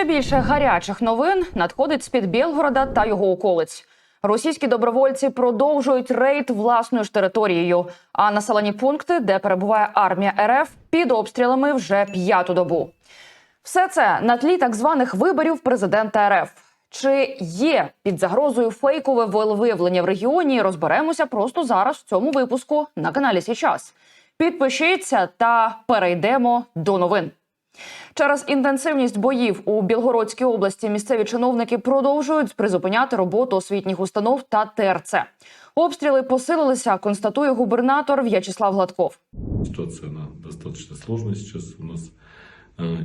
Ще більше гарячих новин надходить з-під Білгорода та його околиць. Російські добровольці продовжують рейд власною ж територією. А населені пункти, де перебуває армія РФ, під обстрілами вже п'яту добу. Все це на тлі так званих виборів президента РФ. Чи є під загрозою фейкове волевиявлення в регіоні? Розберемося просто зараз в цьому випуску на каналі Січас. Підпишіться та перейдемо до новин. Через інтенсивність боїв у Білгородській області місцеві чиновники продовжують призупиняти роботу освітніх установ та ТРЦ. Обстріли посилилися, констатує губернатор В'ячеслав Гладков. Ситуація на достаточно сложная сейчас у нас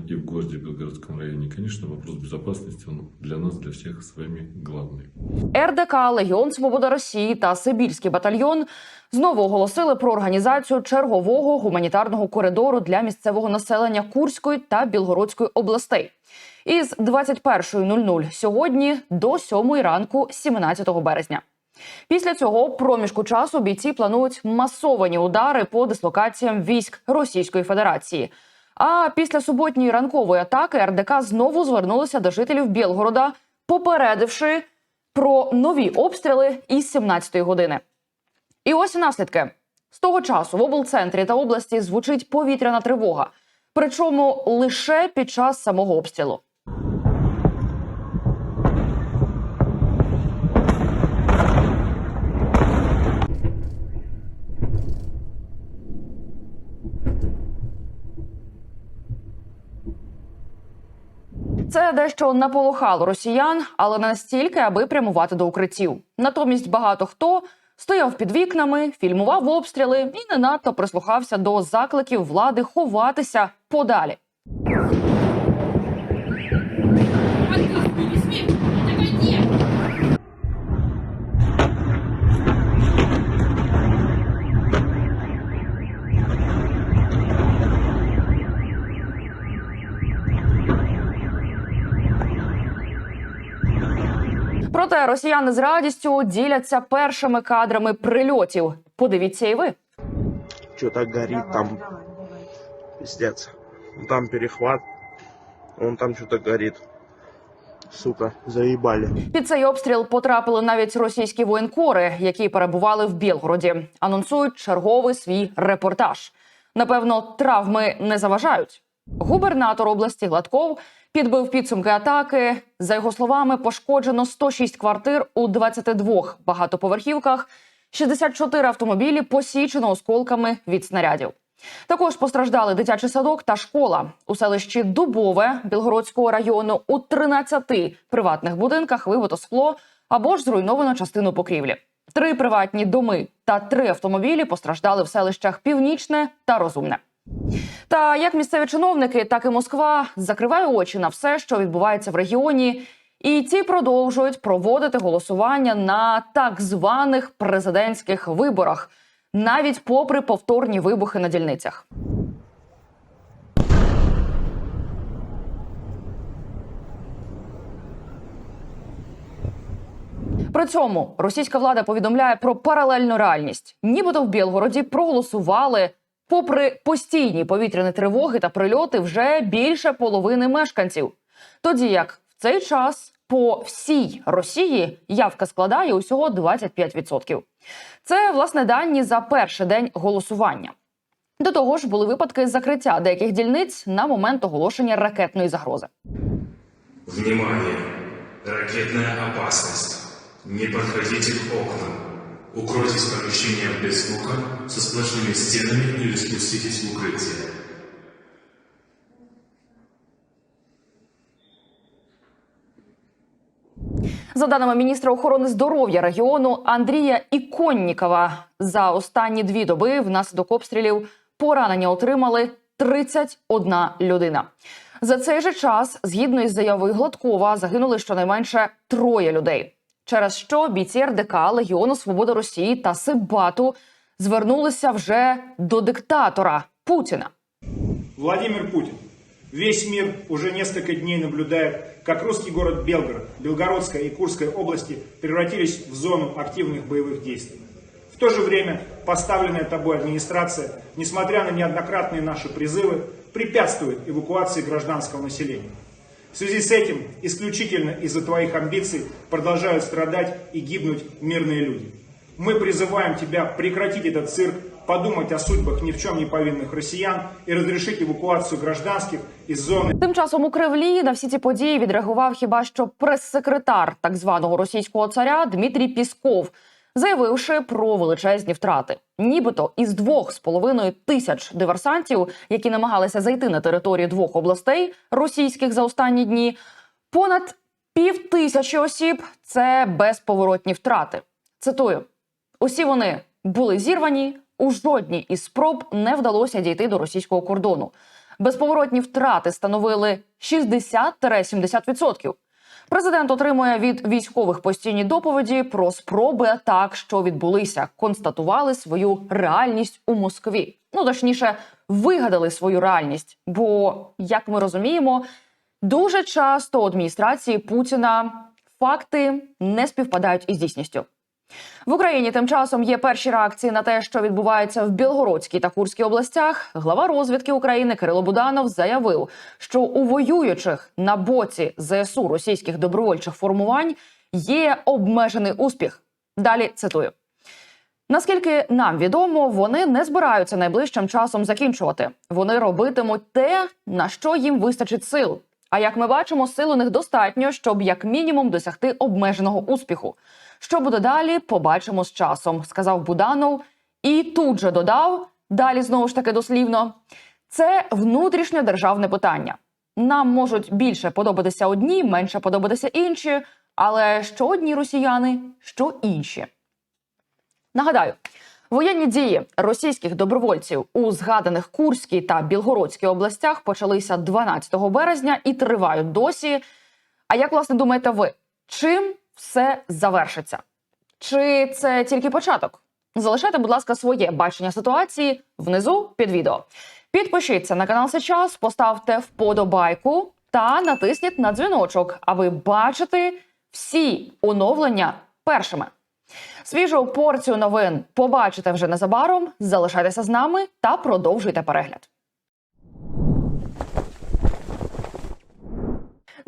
и в городе, Белгородском районе. Конечно, вопрос безопасности он для нас, для всех с вами главный. РДК Легіон Свобода Росії та Сибірський батальйон знову оголосили про організацію чергового гуманітарного коридору для місцевого населення Курської та Білгородської областей. Із 21.00 сьогодні до 7 ранку, 17 березня. Після цього проміжку часу бійці планують масовані удари по дислокаціям військ Російської Федерації. А після суботньої ранкової атаки РДК знову звернулися до жителів Білгорода, попередивши про нові обстріли із 17-ї години. І ось наслідки. З того часу в облцентрі та області звучить повітряна тривога, причому лише під час самого обстрілу. Це дещо наполохало росіян, але не настільки, аби прямувати до укриттів. Натомість багато хто стояв під вікнами, фільмував обстріли і не надто прислухався до закликів влади ховатися подалі. Проте росіяни з радістю діляться першими кадрами прильотів. Подивіться і ви. Что-то горит там. Пиздец. Вон Там перехват. Вон там что-то горит. Сука, заебали. Під цей обстріл потрапили навіть російські воєнкори, які перебували в Білгороді. Анонсують черговий свій репортаж. Напевно, травми не заважають. Губернатор області Гладков підбив підсумки атаки. За його словами, пошкоджено 106 квартир у 22 багатоповерхівках, 64 автомобілі посічено осколками від снарядів. Також постраждали дитячий садок та школа у селищі Дубове Білгородського району. У 13 приватних будинках вибито скло або ж зруйновано частину покрівлі. Три приватні доми та три автомобілі постраждали в селищах Північне та Розумне. Та як місцеві чиновники, так і Москва закриває очі на все, що відбувається в регіоні, і ці продовжують проводити голосування на так званих президентських виборах, навіть попри повторні вибухи на дільницях. При цьому російська влада повідомляє про паралельну реальність, нібито в Білгороді проголосували. Попри постійні повітряні тривоги та прильоти, вже більше половини мешканців. Тоді як в цей час по всій Росії явка складає усього 25%. Це власне дані за перший день голосування. До того ж, були випадки закриття деяких дільниць на момент оголошення ракетної загрози. Внимание! Ракетная опасность. Не подходите к окнам. Укройтесь помещением без звука со сплошными стенами или спуститесь в укрытие. За даними міністра охорони здоров'я регіону Андрія Іконнікова, за останні дві доби внаслідок обстрілів поранення отримали 31 людина. За цей же час, згідно із заявою Гладкова, загинули щонайменше троє людей. Через що бійці РДК Легіону Свобода Росії та Сибату звернулися вже до диктатора Путіна. Владимир Путин. Весь мир уже несколько дней наблюдает, как русский город Белгород, Белгородская и Курская области превратились в зону активных боевых действий. В то же время поставленная тобой администрация, несмотря на неоднократные наши призывы, препятствует эвакуации гражданского населения. В связи с этим исключительно из-за твоих амбиций продолжают страдать и гибнуть мирные люди. Мы призываем тебя прекратить этот цирк, подумать о судьбах ни в чем не повинных россиян и разрешить эвакуацию гражданских из зоны Тим часом у Кремлі на всі ці події відреагував хіба що прес-секретар так званого російського царя Дмитрій Пісков, заявивши про величезні втрати. Нібито із двох з половиною тисяч диверсантів, які намагалися зайти на територію двох областей російських за останні дні, понад пів тисячі осіб це безповоротні втрати. Цитую: усі вони були зірвані. У жодній із спроб не вдалося дійти до російського кордону. Безповоротні втрати становили 60-70%. Президент отримує від військових постійні доповіді про спроби атак, що відбулися, констатували свою реальність у Москві. Ну точніше, вигадали свою реальність. Бо, як ми розуміємо, дуже часто адміністрації Путіна факти не співпадають із дійсністю. В Україні тим часом є перші реакції на те, що відбувається в Білгородській та Курській областях. Глава розвідки України Кирило Буданов заявив, що у воюючих на боці ЗСУ російських добровольчих формувань є обмежений успіх. Далі цитую. Наскільки нам відомо, вони не збираються найближчим часом закінчувати. Вони робитимуть те, на що їм вистачить сил. А як ми бачимо, сил у них достатньо, щоб як мінімум досягти обмеженого успіху. Що буде далі, побачимо з часом, сказав Буданов. І тут же додав далі знову ж таки дослівно: це внутрішнє державне питання. Нам можуть більше подобатися одні, менше подобатися інші, але що одні росіяни, що інші. Нагадаю, воєнні дії російських добровольців у згаданих Курській та Білгородській областях почалися 12 березня і тривають досі. А як власне думаєте ви, чим все завершиться? Чи це тільки початок? Залишайте, будь ласка, своє бачення ситуації внизу під відео. Підпишіться на канал Сейчас, поставте вподобайку та натисніть на дзвіночок, аби бачити всі оновлення першими. Свіжу порцію новин побачите вже незабаром. Залишайтеся з нами та продовжуйте перегляд.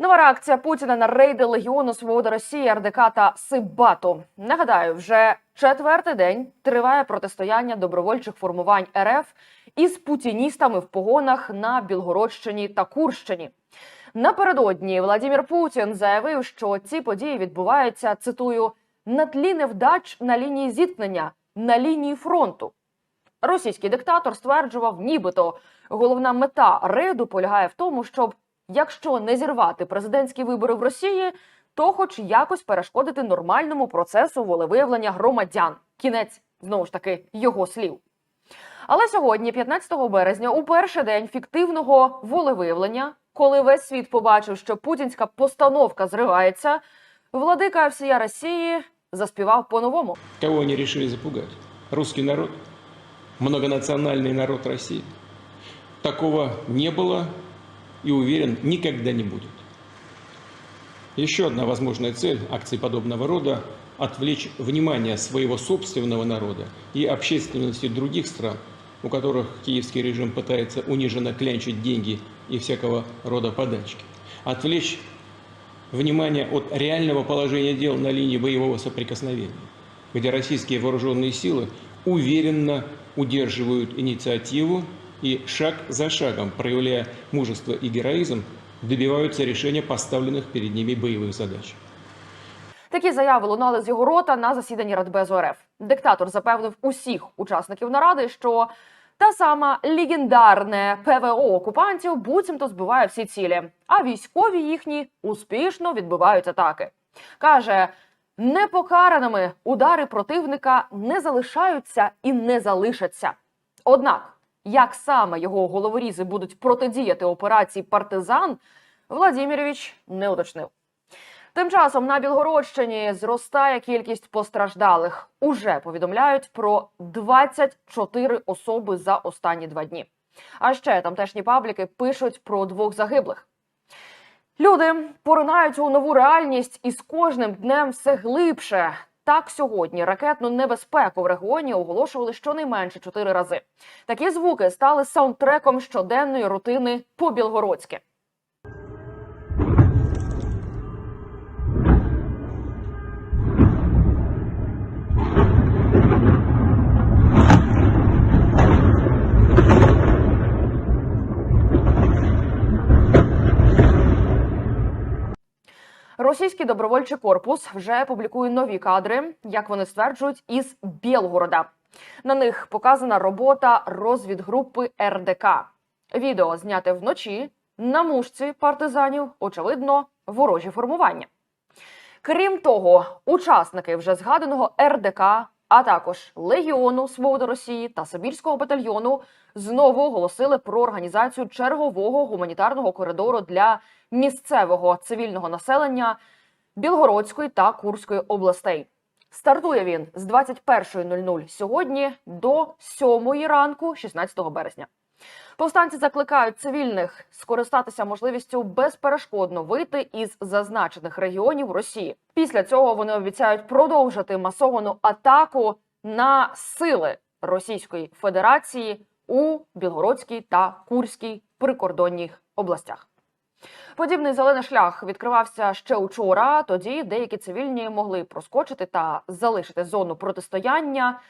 Нова реакція Путіна на рейди Легіону Свободи Росії, РДК та Сибату. Нагадаю, вже четвертий день триває протистояння добровольчих формувань РФ із путіністами в погонах на Білгородщині та Курщині. Напередодні Владимир Путін заявив, що ці події відбуваються цитую на тлі невдач на лінії зіткнення на лінії фронту. Російський диктатор стверджував, нібито головна мета рейду полягає в тому, щоб якщо не зірвати президентські вибори в Росії, то хоч якось перешкодити нормальному процесу волевиявлення громадян. Кінець знову ж таки його слів. Але сьогодні, 15 березня, у перший день фіктивного волевиявлення, коли весь світ побачив, що путінська постановка зривається, владика всія Росії заспівав по-новому. Кого они решили запугать? Русский народ? Многонациональный народ России? Такого не было и, уверен, никогда не будет. Еще одна возможная цель акций подобного рода – отвлечь внимание своего собственного народа и общественности других стран, у которых киевский режим пытается униженно клянчить деньги и всякого рода подачки. Отвлечь внимание от реального положения дел на линии боевого соприкосновения, где российские вооруженные силы уверенно удерживают инициативу и шаг за шагом, проявляя мужество и героизм, добиваются решения поставленных перед ними боевых задач. Такі заяви лунали з його рота на засіданні Радбезу РФ. Диктатор запевнив усіх учасників наради, що та сама легендарне ПВО окупантів буцімто збиває всі цілі, а військові їхні успішно відбивають атаки. Каже, непокараними удари противника не залишаються і не залишаться. Однак, як саме його головорізи будуть протидіяти операції партизан, Владимирович не уточнив. Тим часом на Білгородщині зростає кількість постраждалих. Уже повідомляють про 24 особи за останні два дні. А ще тамтешні пабліки пишуть про двох загиблих. Люди поринають у нову реальність і з кожним днем все глибше. Так сьогодні ракетну небезпеку в регіоні оголошували щонайменше чотири рази. Такі звуки стали саундтреком щоденної рутини по білгородськи. Російський добровольчий корпус вже публікує нові кадри, як вони стверджують, із Білгорода. На них показана робота розвідгрупи РДК. Відео зняте вночі на мушці партизанів, очевидно, ворожі формування. Крім того, учасники вже згаданого РДК, а також Легіону Свободи Росії та Сибірського батальйону знову оголосили про організацію чергового гуманітарного коридору для місцевого цивільного населення Білгородської та Курської областей. Стартує він з 21.00 сьогодні до 7 ранку, 16 березня. Повстанці закликають цивільних скористатися можливістю безперешкодно вийти із зазначених регіонів Росії. Після цього вони обіцяють продовжити масовану атаку на сили Російської Федерації у Білгородській та Курській прикордонних областях. Подібний зелений шлях відкривався ще учора. Тоді деякі цивільні могли проскочити та залишити зону протистояння.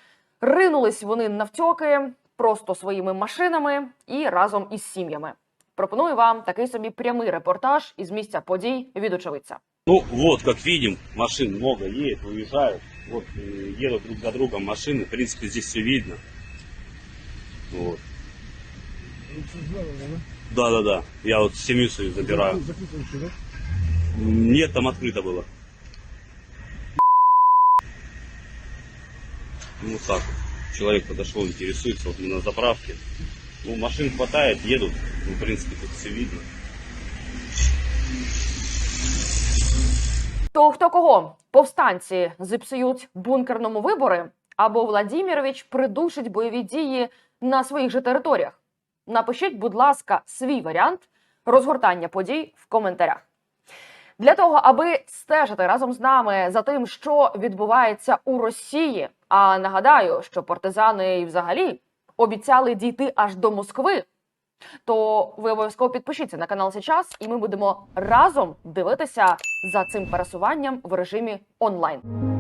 Ринулись вони навтьоки просто своїми машинами і разом із сім'ями. Пропоную вам такий собі прямий репортаж із місця подій від очевидця. Ну вот, как видим, машин много едет, уезжают. Вот э, едут друг за другом машины. В принципе, здесь все видно. Вот. Да, да, да. Я вот семью свою забираю. Нет, там открыто было. Ну вот так вот. Человек подошел, интересуется, вот мы на заправке. Ну, машин хватает, едут. Ну, в принципе, тут все видно. То хто кого? Повстанці зіпсують бункерному вибори, або Владімірович придушить бойові дії на своїх же територіях. Напишіть, будь ласка, свій варіант розгортання подій в коментарях. Для того, аби стежити разом з нами за тим, що відбувається у Росії. А нагадаю, що партизани взагалі обіцяли дійти аж до Москви. То ви обов'язково підпишіться на канал сейчас, і ми будемо разом дивитися за цим пересуванням в режимі онлайн.